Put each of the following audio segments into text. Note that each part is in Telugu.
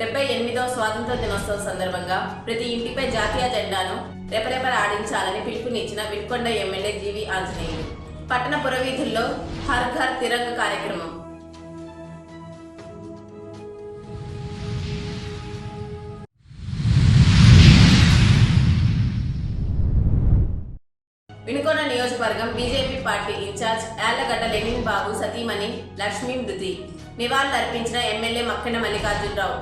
డెబ్బై ఎనిమిదవ స్వాతంత్ర దినోత్సవం సందర్భంగా ప్రతి ఇంటిపై జాతీయ జెండాను రెపరెపర ఆడించాలని పిలుపునిచ్చిన విట్కొండ ఎమ్మెల్యే జీవి ఆంజనేయులు. పట్టణ పురవీధుల్లో హర్ ఘర్ తిరంగ కార్యక్రమం. వినుకొండ నియోజకవర్గం BJP party in-charge Yallagadda Lenin Babu సతీమణి లక్ష్మీ మృతి నివాళులర్పించిన ఎమ్మెల్యే మక్కెన మల్లికార్జునరావు.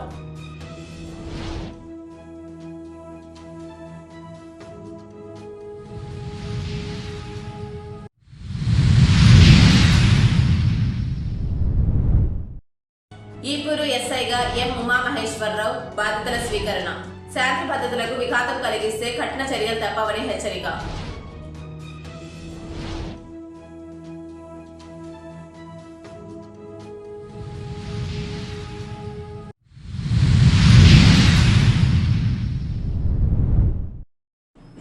సీఎం ఉమామహేశ్వరరావు బాధ్యతల స్వీకరణ. శాంతి భద్రతలకు విఘాతం కలిగిస్తే కఠిన చర్యలు తప్పవని హెచ్చరిక.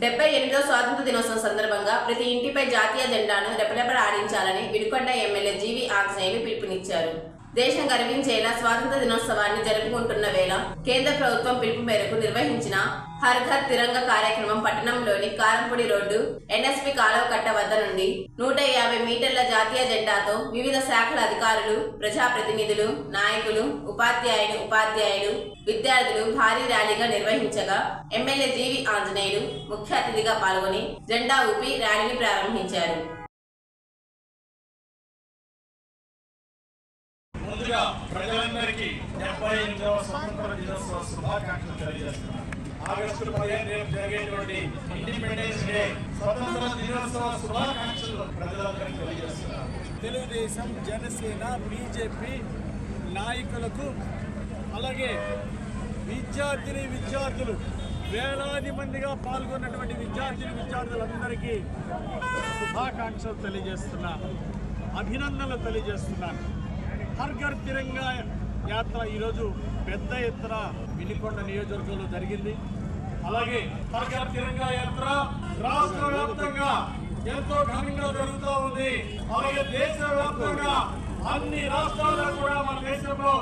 డెబ్బై ఎనిమిదో స్వాతంత్ర దినోత్సవం సందర్భంగా ప్రతి ఇంటిపై జాతీయ జెండాను రెపరెపల ఆడించాలని వినుకొండ ఎమ్మెల్యే జీవి ఆంజనేయులు పిలుపునిచ్చారు. దేశం గర్వించేలా స్వాతంత్ర దినోత్సవాన్ని జరుపుకుంటున్న వేళ కేంద్ర ప్రభుత్వం పిలుపు మేరకు నిర్వహించిన హర్ ఘర్ తిరంగ కార్యక్రమం పట్టణంలోని కారంపూడి రోడ్డు ఎన్ఎస్పి కాలువ కట్ట వద్ద నుండి నూట యాభై మీటర్ల జాతీయ జెండాతో వివిధ శాఖల అధికారులు ప్రజాప్రతినిధులు నాయకులు ఉపాధ్యాయులు ఉపాధ్యాయులు విద్యార్థులు భారీ ర్యాలీగా నిర్వహించగా ఎమ్మెల్యే జీవి ఆంజనేయులు ముఖ్య అతిథిగా పాల్గొని జెండా ఊపి ర్యాలీని ప్రారంభించారు. ముందుగా ప్రజలందరికీ డెబ్బై ఎనిమిదవ స్వతంత్ర దినోత్సవ శుభాకాంక్షలు తెలియజేస్తున్నాను. ఆగస్టు పదిహేను రేపు జరిగేటువంటి ఇండిపెండెన్స్ డే స్వతంత్ర దినోత్సవ శుభాకాంక్షలు ప్రజలందరికీ తెలియజేస్తున్నాను. తెలుగుదేశం జనసేన బీజేపీ నాయకులకు అలాగే విద్యార్థిని విద్యార్థులు వేలాది మందిగా పాల్గొన్నటువంటి విద్యార్థిని విద్యార్థులందరికీ శుభాకాంక్షలు తెలియజేస్తున్నాను అభినందనలు తెలియజేస్తున్నాను హర్ ఘర్ తిరంగా యాత్ర ఈరోజు పెద్ద ఎత్తున వినికొండ నియోజకవర్గంలో జరిగింది. అలాగే హర్ ఘర్ తిరంగా యాత్ర రాష్ట్ర వ్యాప్తంగా ఎంతో ఘనంగా జరుగుతూ ఉంది. అలాగే దేశ వ్యాప్తంగా అన్ని రాష్ట్రాల్లో కూడా మన దేశంలో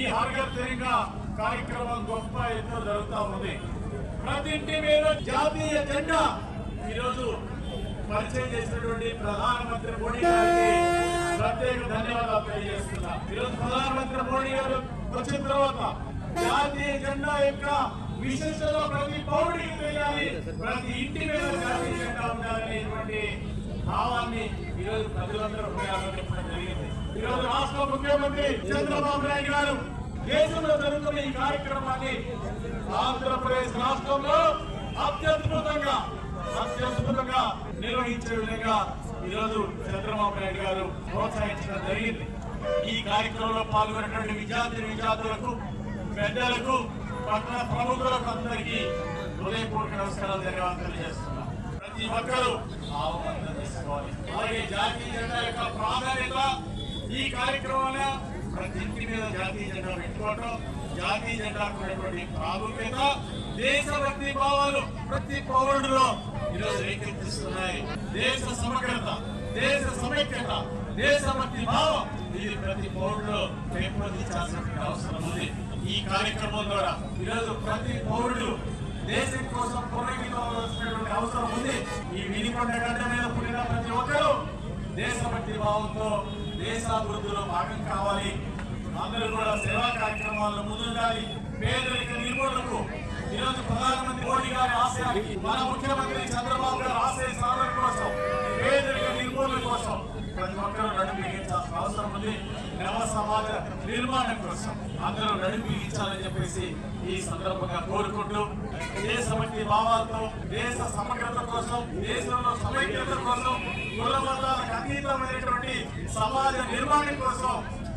ఈ హర్ ఘర్ తిరంగా కార్యక్రమం గొప్ప ఎత్తున జరుగుతూ ఉంది. ప్రతి ఇంటి మీద జాతీయ జెండా ఈరోజు పరిచయం చేసినటువంటి ప్రధానమంత్రి మోడీ గారికి ప్రత్యేక ధన్యవాదాలు తెలియజేస్తున్నా. ఈరోజు ప్రధానమంత్రి మోడీ గారు వచ్చిన తర్వాత జాతీయ జెండా యొక్క విశిష్టత ప్రతి పౌరుడికి తెలియాలి ప్రతి ఇంటి మీద జాతీయ జెండా ఉండాలనేటువంటి భావాన్ని ఈరోజు ప్రజలందరూ హృదయాల్లో జరిగింది. ఈరోజు రాష్ట్ర ముఖ్యమంత్రి చంద్రబాబు నాయుడు గారు దేశంలో జరుగుతున్న ఈ కార్యక్రమాన్ని ఆంధ్రప్రదేశ్ రాష్ట్రంలో అత్యద్భుతంగా అత్యద్భుతంగా నిర్వహించే విధంగా ఈరోజు చంద్రబాబు నాయుడు గారు ప్రోత్సహించడం జరిగింది. ఈ కార్యక్రమంలో పాల్గొన్నటువంటి విద్యార్థి విద్యార్థులకు పెద్దలకు పట్టణ ప్రముఖులకు అందరికీ హృదయపూర్వక నమస్కారాలు ధన్యవాదాలు తెలియజేస్తున్నా ప్రతి ఒక్కరూ ఆహ్వానం చేసుకోవాలి. అలాగే జాతీయ జెండా యొక్క ప్రాధాన్యత ఈ కార్యక్రమంలో ప్రతి ఇంటి మీద జాతీయ జెండా పెట్టుకోవటం జాతీయ జెండాకు ఉన్నటువంటి ప్రాముఖ్యత దేశభక్తి భావాలు ప్రతి పౌరుడిలో ఈరోజు రేకెత్తిస్తున్నాయి దేశ సమగ్రత దేశ సమైక్యత దేశభక్తి భావం. ఇది ప్రతి పౌరుడు పెంపొందించాల్సిన అవసరం ఉంది. ఈ కార్యక్రమం ద్వారా ఈరోజు ప్రతి పౌరుడు దేశం కోసం పునరుద్ధరించవలసినటువంటి అవసరం ఉంది. ఈ వినికొండ గడ్డ మీద పుట్టిన ప్రతి ఒక్కరూ దేశభక్తి భావంతో దేశాభివృద్ధిలో భాగం కావాలి. అందరూ కూడా సేవా కార్యక్రమాల్లో ముందుండాలి. పేదరిక నిర్మూలనకు ఈరోజు ప్రధానమంత్రి మోడీ గారి ఆశయానికి మన ముఖ్యమంత్రి చంద్రబాబు గారి ఆశయ సాధన కోసం పేదరిక నిర్మూలన కోసం ప్రతి ఒక్కరూ నడుము బిగించాల్సిన అవసరం ఉంది. నవ సమాజ నిర్మాణం కోసం అందరూ నడిపించాలని చెప్పేసి ఈ సందర్భంగా కోరుకుంటూ దేశభక్తి భావాలతో దేశ సమగ్రత కోసం దేశంలో సమైక్యత కోసం కుల మతాలకు అతీతమైనటువంటి సమాజ నిర్మాణం కోసం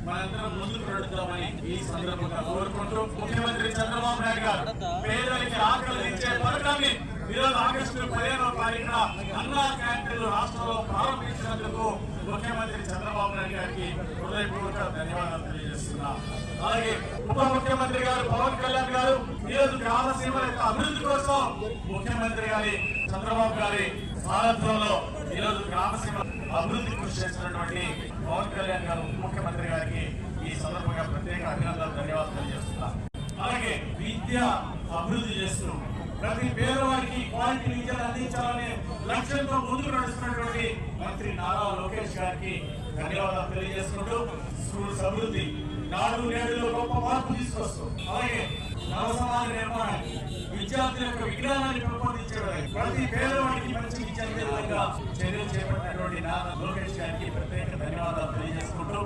మనందరం ముందుకు నడుద్దామని ఈ సందర్భంగా కోరుకుంటూ ముఖ్యమంత్రి చంద్రబాబు నాయుడు గారు పేదలకి ఆకలి ఇచ్చే పథకాన్ని ఈరోజు ఆగస్టు పదిహేనవ తారీఖున అన్నా క్యాంటీన్లు రాష్ట్రంలో ప్రారంభించినందుకు ముఖ్యమంత్రి చంద్రబాబు నాయుడు గారికి హృదయపూర్వక ధన్యవాదాలు తెలియజేస్తున్నా అలాగే ఉప ముఖ్యమంత్రి గారు పవన్ కళ్యాణ్ గారు ఈరోజు గ్రామ సీమల యొక్క అభివృద్ధి కోసం ముఖ్యమంత్రి గారి చంద్రబాబు గారి సారథ్యంలో ఈరోజు రామసీమ అభివృద్ధి కృషి చేస్తున్నటువంటి పవన్ కళ్యాణ్ గారు ముఖ్యమంత్రి గారికి ఈ సందర్భంగా ప్రత్యేక అభినందనలు ధన్యవాదాలు తెలియజేస్తున్నాను అలాగే విద్య అభివృద్ధి చేస్తూ ప్రతి పేదవాడికి క్వాలిటీ విద్యను అందించాలనే లక్ష్యంతో ముందుకు నడుస్తున్నటువంటి మంత్రి నారా లోకేష్ గారికి ధన్యవాదాలు తెలియజేసుకుంటూ స్కూల్స్ అభివృద్ధి నాడు నేడులో గొప్ప మార్పు తీసుకొస్తూ. అలాగే నవ సమాజ నిర్మాణానికి విద్యార్థుల యొక్క విజ్ఞానాన్ని పెంపొందించడానికి ప్రతి పేదవాడికి మంచి విద్య విధంగా చర్యలు చేపట్టినటువంటి నారా లోకేష్ గారికి ప్రత్యేక ధన్యవాదాలు తెలియజేసుకుంటూ.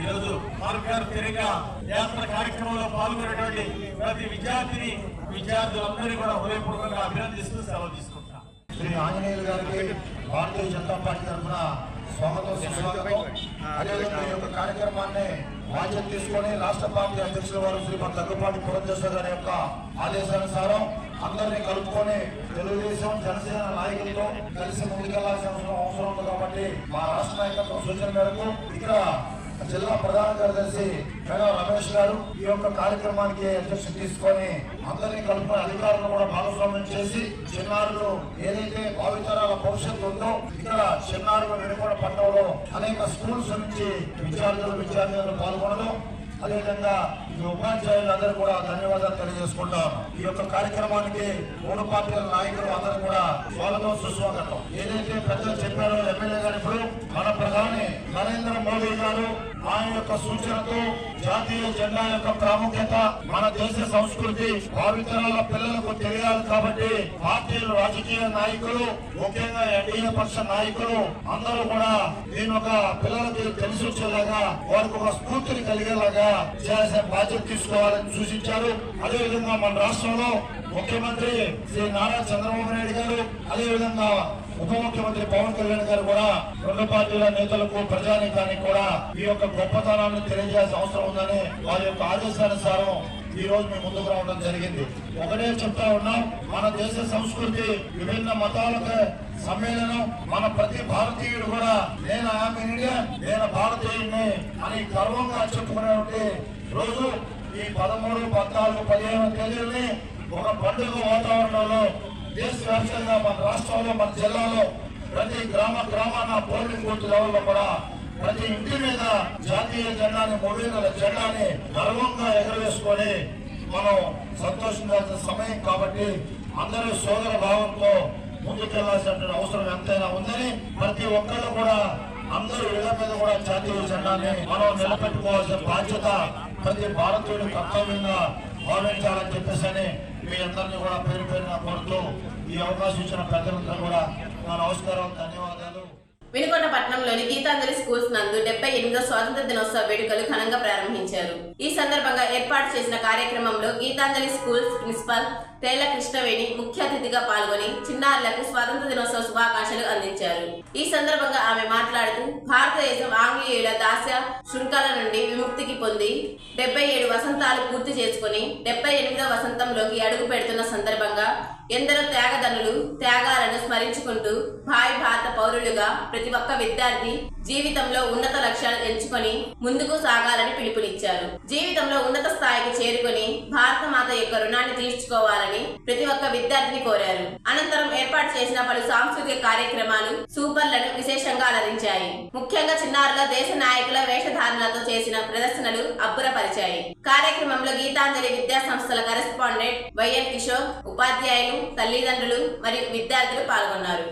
ఈరోజు పాల్గారు తిరిగా యాత్ర కార్యక్రమంలో పాల్గొనేటువంటి ప్రతి విద్యార్థిని విద్యార్థులందరినీ కూడా హృదయపూర్వకంగా అభినందిస్తూ సెలవు తీసుకుంటాం శ్రీ ఆంజనేయులు గారికి భారతీయ జనతా పార్టీ తరఫున స్వాగతం సుస్వాగతం. అదేవిధంగా ఈ యొక్క కార్యక్రమాన్ని బాధ్యత తీసుకొని రాష్ట్ర పార్టీ అధ్యక్షుల వారు శ్రీమతి దగ్గుపాటి పురంధేశ్వర గారి యొక్క ఆదేశానుసారం అందరినీ కలుపుకొని తెలుగుదేశం జనసేన నాయకులతో కలిసి ముందుకెళ్ళాల్సిన అవసరం అవసరం ఉంది కాబట్టి మా రాష్ట్ర నాయకత్వం సూచన మేరకు ఇక్కడ జిల్లా ప్రధాన కార్యదర్శి మేడం రమేష్ గారు ఈ యొక్క కార్యక్రమానికి అధ్యక్షత తీసుకొని అందరినీ కలుపుకుని అధికారులను కూడా భాగస్వామ్యం చేసి చిన్నారులు ఏదైతే భావితరాల భవిష్యత్తు ఉందో ఇక్కడ చిన్నారులు వెనుకొండ పట్టణంలో అనేక స్కూల్స్ నుంచి విద్యార్థులు విద్యార్థులు పాల్గొనడం అదేవిధంగా ఈ ఉపాధ్యాయులందరూ కూడా ధన్యవాదాలు తెలియజేసుకుంటాం ఈ యొక్క కార్యక్రమానికి మూడు పార్టీల నాయకులు అందరూ కూడా స్వాగతం సుస్వాగతం. ఏదైతే పెద్దలు చెప్పారో ఎమ్మెల్యే గారు ఇప్పుడు మన ప్రధాని నరేంద్ర మోడీ గారు ఆయన యొక్క సూచనతో జాతీయ జెండా యొక్క ప్రాముఖ్యత మన దేశ సంస్కృతి భావితరాల పిల్లలకు తెలియాలి కాబట్టి పార్టీలు రాజకీయ నాయకులు ముఖ్యంగా ఎన్డీఏ పక్ష నాయకులు అందరూ కూడా దీని ఒక పిల్లలకి తెలిసి వచ్చేలాగా వారికి ఒక స్ఫూర్తిని కలిగేలాగా చేసే బాధ్యత తీసుకోవాలని సూచించారు. అదేవిధంగా మన రాష్ట్రంలో ముఖ్యమంత్రి శ్రీ నారా చంద్రబాబు నాయుడు గారు అదేవిధంగా ఉప ముఖ్యమంత్రి పవన్ కళ్యాణ్ గారు కూడా రెండు పార్టీల నేతలకు ప్రజానీకానికి కూడా ఈ యొక్క గొప్పతనాన్ని తెలియజేయాల్సిన అవసరం ఉందని వారి యొక్క ఆదేశానుసారం ఈ రోజు మేము ముందుకు రావడం జరిగింది. ఒకటే చెప్తా ఉన్నాం మన దేశ సంస్కృతి విభిన్న మతాలకు సమ్మేళనం. మన ప్రతి భారతీయుడు కూడా నేను ఆమె నేను భారతీయుడిని అని గర్వంగా చెప్పుకునేటువంటి రోజు ఈ పదమూడు పద్నాలుగు పదిహేను తేదీలని ఒక పండుగ వాతావరణంలో దేశవ్యాప్తంగా మన రాష్ట్రంలో మన జిల్లాలో ప్రతి గ్రామ గ్రామాన పోలింగ్ బూత్ లెవెల్లో కూడా ప్రతి ఇంటి మీద జాతీయ జెండాని మూడేళ్ళ జెండాని గర్వంగా ఎగరవేసుకొని మనం సంతోషించాల్సిన సమయం కాబట్టి అందరూ సోదర భావంతో ముందుకెళ్ళాల్సిన అవసరం ఎంతైనా ఉందని ప్రతి ఒక్కళ్ళు కూడా అందరూ ఇళ్ళ మీద కూడా జాతీయ జెండాని మనం నిలబెట్టుకోవాల్సిన బాధ్యత ప్రతి భారతీయుడి కర్తవ్యంగా భావించాలని చెప్పేసి అని మీ అందరినీ కూడా పేరు పేరున కోరుతూ ఈ అవకాశం ఇచ్చిన పెద్దలందరూ కూడా నా నమస్కారం ధన్యవాదాలు. వినుకొండ పట్టణంలోని గీతాంజలి స్కూల్స్ నందు డెబ్బై ఎనిమిదో స్వాతంత్ర దినోత్సవ వేడుకలు ఘనంగా ప్రారంభించారు. ఈ సందర్భంగా ఏర్పాటు చేసిన కార్యక్రమంలో గీతాంజలి స్కూల్స్ ప్రిన్సిపల్ తేళ్ళ కృష్ణవేణి ముఖ్య అతిథిగా పాల్గొని చిన్నారులకు స్వాతంత్ర దినోత్సవ శుభాకాంక్షలు అందించారు. ఈ సందర్భంగా ఆమె మాట్లాడుతూ భారతదేశం ఆంగ్లేయుల దాస్య శృంఖల నుండి విముక్తికి పొంది డెబ్బై ఏడు వసంతాలు పూర్తి చేసుకుని డెబ్బై ఎనిమిదవ వసంతంలోకి అడుగు పెడుతున్న సందర్భంగా ఎందరో త్యాగదనులు త్యాగాలను స్మరించుకుంటూ భావి భారత పౌరులుగా ప్రతి ఒక్క విద్యార్థి జీవితంలో ఉన్నత లక్ష్యాలు ఎంచుకొని ముందుకు సాగాలని పిలుపునిచ్చారు. జీవితంలో ఉన్నత స్థాయికి చేరుకొని భారత మాత యొక్క రుణాన్ని తీర్చుకోవాలని ప్రతి ఒక్క విద్యార్థిని కోరారు. అనంతరం ఏర్పాటు చేసిన పలు సాంస్కృతిక కార్యక్రమాలు సూపర్లను విశేషంగా అలరించాయి ముఖ్యంగా చిన్నారుల దేశ నాయకుల వేషధారణలతో చేసిన ప్రదర్శనలు అబ్బురపరిచాయి. కార్యక్రమంలో గీతాంజలి విద్యా సంస్థల కరెస్పాండెంట్ వైఎల్ కిషోర్ ఉపాధ్యాయులు తల్లిదండ్రులు మరియు విద్యార్థులు పాల్గొన్నారు.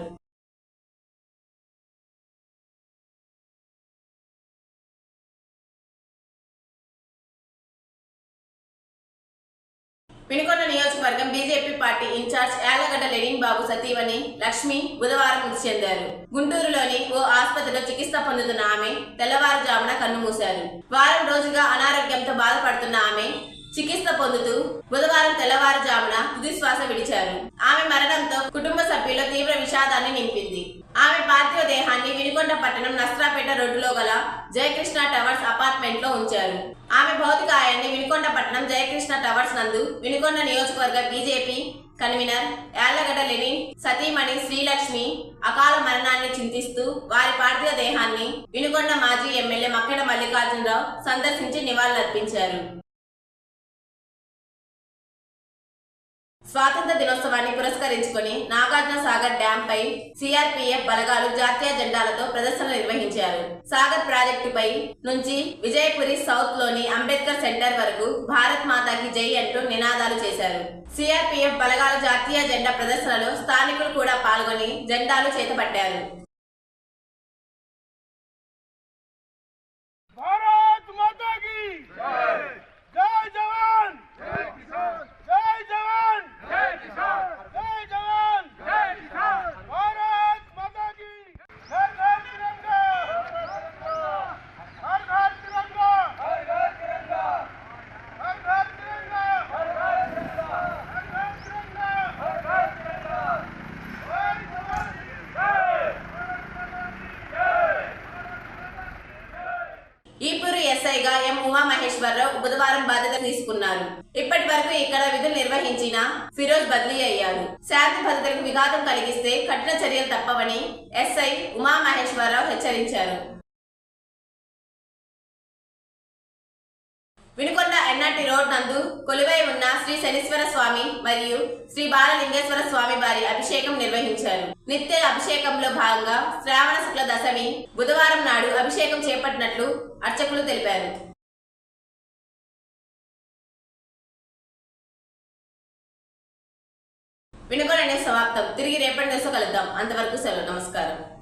వినుకొండ నియోజకవర్గం BJP party in-charge Yalagadda Lenin Babu సతీవని Lakshmi బుధవారం మృతి చెందారు. గుంటూరులోని ఓ ఆసుపత్రిలో చికిత్స పొందుతున్న ఆమె తెల్లవారుజామున కన్నుమూశారు వారం రోజుగా అనారోగ్యంతో బాధపడుతున్న ఆమె చికిత్స పొందుతూ బుధవారం తెల్లవారుజామున తుదిశ్వాస విడిచారు. ఆమె మరణంతో కుటుంబ సభ్యుల్లో తీవ్ర విషాదాన్ని నింపింది. ఆమె పార్థివ దేహాన్ని పట్టణం నస్రాపేట రోడ్డులో గల జయకృష్ణ టవర్స్ అపార్ట్మెంట్లో ఉంచారు. ఆమె భౌతికాయాన్ని వినుకొండ పట్టణం జయకృష్ణ టవర్స్ నందు వినుకొండ నియోజకవర్గ బీజేపీ కన్వీనర్ యాళ్ళగడ్డ లెనిన్ సతీమణి శ్రీలక్ష్మి అకాల మరణాన్ని చింతిస్తూ వారి పార్థివ దేహాన్ని వినుకొండ మాజీ ఎమ్మెల్యే మక్కెడ మల్లికార్జునరావు సందర్శించి నివాళులర్పించారు. స్వాతంత్ర దినోత్సవాన్ని పురస్కరించుకొని నాగార్జున సాగర్ డ్యాం పై సిఆర్పీఎఫ్ బలగాలు జాతీయ జెండాలతో ప్రదర్శన నిర్వహించారు. సాగర్ ప్రాజెక్టుపై నుంచి విజయపురి సౌత్లోని అంబేద్కర్ సెంటర్ వరకు భారత్ మాతాకి జై అంటూ నినాదాలు చేశారు. సిఆర్పిఎఫ్ బలగాల జాతీయ జెండా ప్రదర్శనలో స్థానికులు కూడా పాల్గొని జెండాలు చేతపట్టారు ఇక్కడ విధులు నిర్వహించిన ఫిరోజ్ బదిలీ అయ్యారు శాంతి భద్రతలకు విఘాతం కలిగిస్తే కఠిన చర్యలు తప్పవని ఎస్ఐ ఉమా మహేశ్వరరావు హెచ్చరించారు. వినుకొండ ఎన్ఆర్టీ రోడ్ నందు కొలువై ఉన్న శ్రీ శనీశ్వర స్వామి మరియు శ్రీ బాలలింగేశ్వర స్వామి వారి అభిషేకం నిర్వహించారు. నిత్య అభిషేకంలో భాగంగా శ్రావణ శుక్ల దశమి బుధవారం నాడు అభిషేకం చేపట్టినట్లు అర్చకులు తెలిపారు. వినుకొండ సమాప్తం. తిరిగి రేపటి నేసో కలుద్దాం. అంతవరకు సెలవు. నమస్కారం.